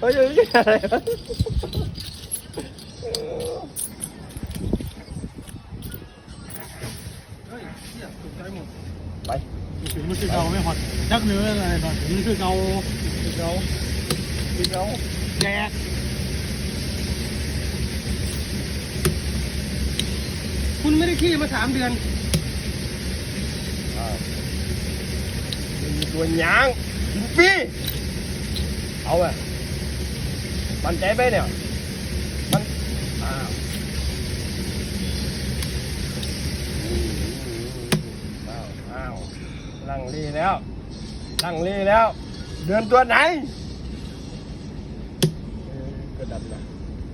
เฮ้ยอะไรวะไปถึงมันคือเกาไม่หอดชักเนื้ออะไรหน่อยถึงมันคือเกากินเอากินเอาแดกคุณไม่ได้ขี้มาสามเดือนมีตัวยางกินฟรีเอาอะ มันใจไปเนี่ย มันอ้าวอ้าวอ้าวลังลีแล้วลังลีแล้ว เดือนตัวไหนเออกดดันว่ะ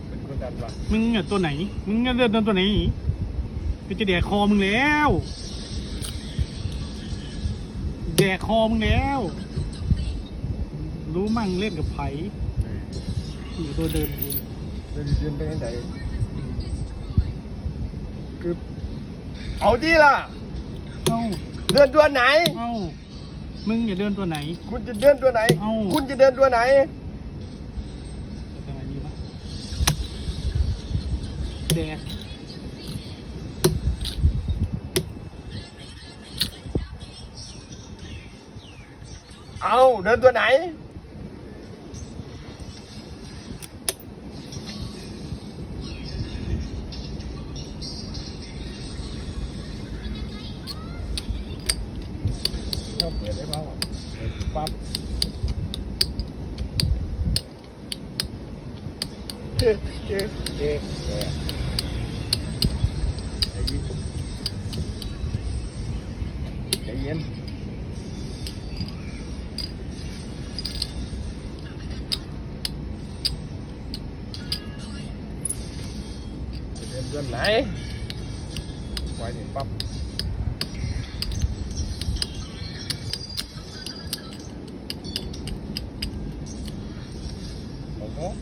เป็นกดดันว่ะมึงอะตัวไหน มึงอะเดินตัวไหนกูจะแดกคอมึงแล้ว แดกคอมึงแล้ว รู้มั่งเล่นกับไผ่ อยู่ตัวเดินอยู่เดินเดินไปไหนคือเอาดีล่ะ เอ้าเดินตัวไหน เอ้ามึงอย่าเดินตัวไหน คุณจะเดินตัวไหน เอ้า คุณจะเดินตัวไหนตัวไหนดีวะแดกเอาเดินตัวไหน ชอบเปิดได้เปล่าเปิด ปั๊บ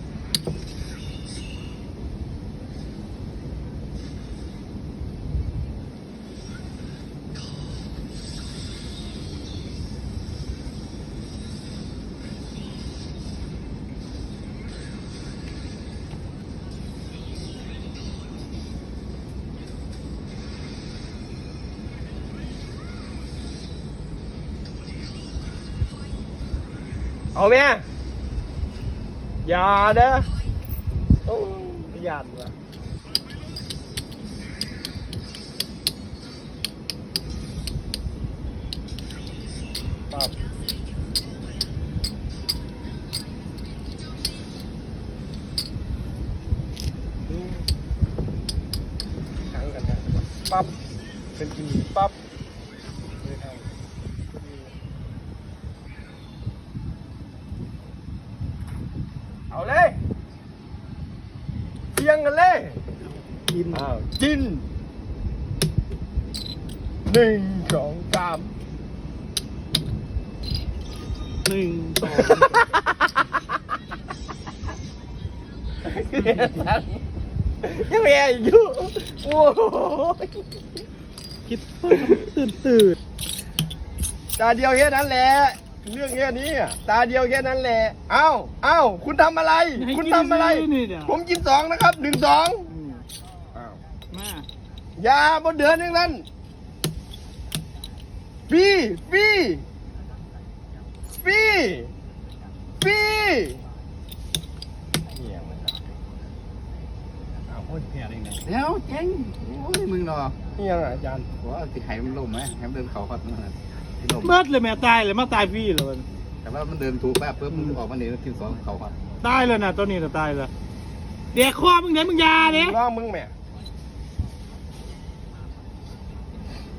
เอย็นใจเย็นะเดินเดือโอ้ไหมอย่าด้อโอ้ยานว่ะปั๊บขังกันนะปั๊บเป็นทีปั๊บเลยเอาเอาเลยเทีย งกันเลยกินอ้าวจินหนึ่งสองสามหนึ่งสองยังแย่อยู่โอ้โหคิดเพิ่มตื่นตื่นตาเดียวแค่นั้นแหละ เรื่องแค่นี้อะตาเดียวแค่นั้นแหละ เอ้า เอ้า คุณทำอะไรคุณทำอะไรนี่เดี๋ยว ผมกินสองนะครับหนึ่งสองอืมอ้าวมาอย่าบนเดือนนึงนั้นฟีฟีฟีฟีเนี่ยมันครับเอาพูดแค่นี้ไงเดี๋ยวเจ๊งโอ้ยมึงเนาะนี่ยังไงอาจารย์ ว่าสิให้มันลมไหมให้มันเดินเขาครับนั่นน่ะ ให้ลมเบิดเลยแม่ตายเลยมาตายพี่เลยแต่ว่ามันเดินถูกแป๊บเพิ่มมันออกมาเนี่ยทีสองเขาครับตายเลยนะตัวนี้จะตายเลยเด็กคอมึงไหนมึงอยาเด้น้องมึงแม่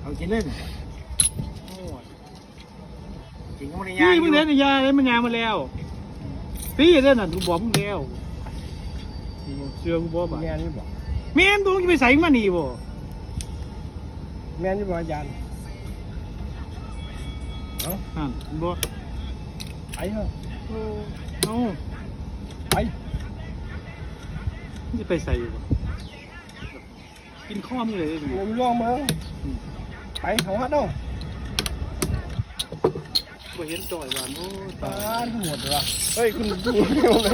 เอากินเล่นกินก็ไม่ได้ยาพี่มึงไหนมึงอยาเลยมึงยามาแล้วพี่เล่นน่ะกูบอกมึงแล้วเชื่อกูบอกบ่แม่นี่บอกแม่มตัวมึงจะไปใส่มานี่บ่แม่นี่บอกอาจารย์ เอาอ่านบ่ไปเถอะเอ้าไปมึงจะไปใส่บ่กินข้อมึงเลยดิมึงล่วงมึงไปเขาฮัดเอาบ่เห็นจ่อยหวานโอ้ตาหมดเลยเฮ้ยคุณดูนี่มันไง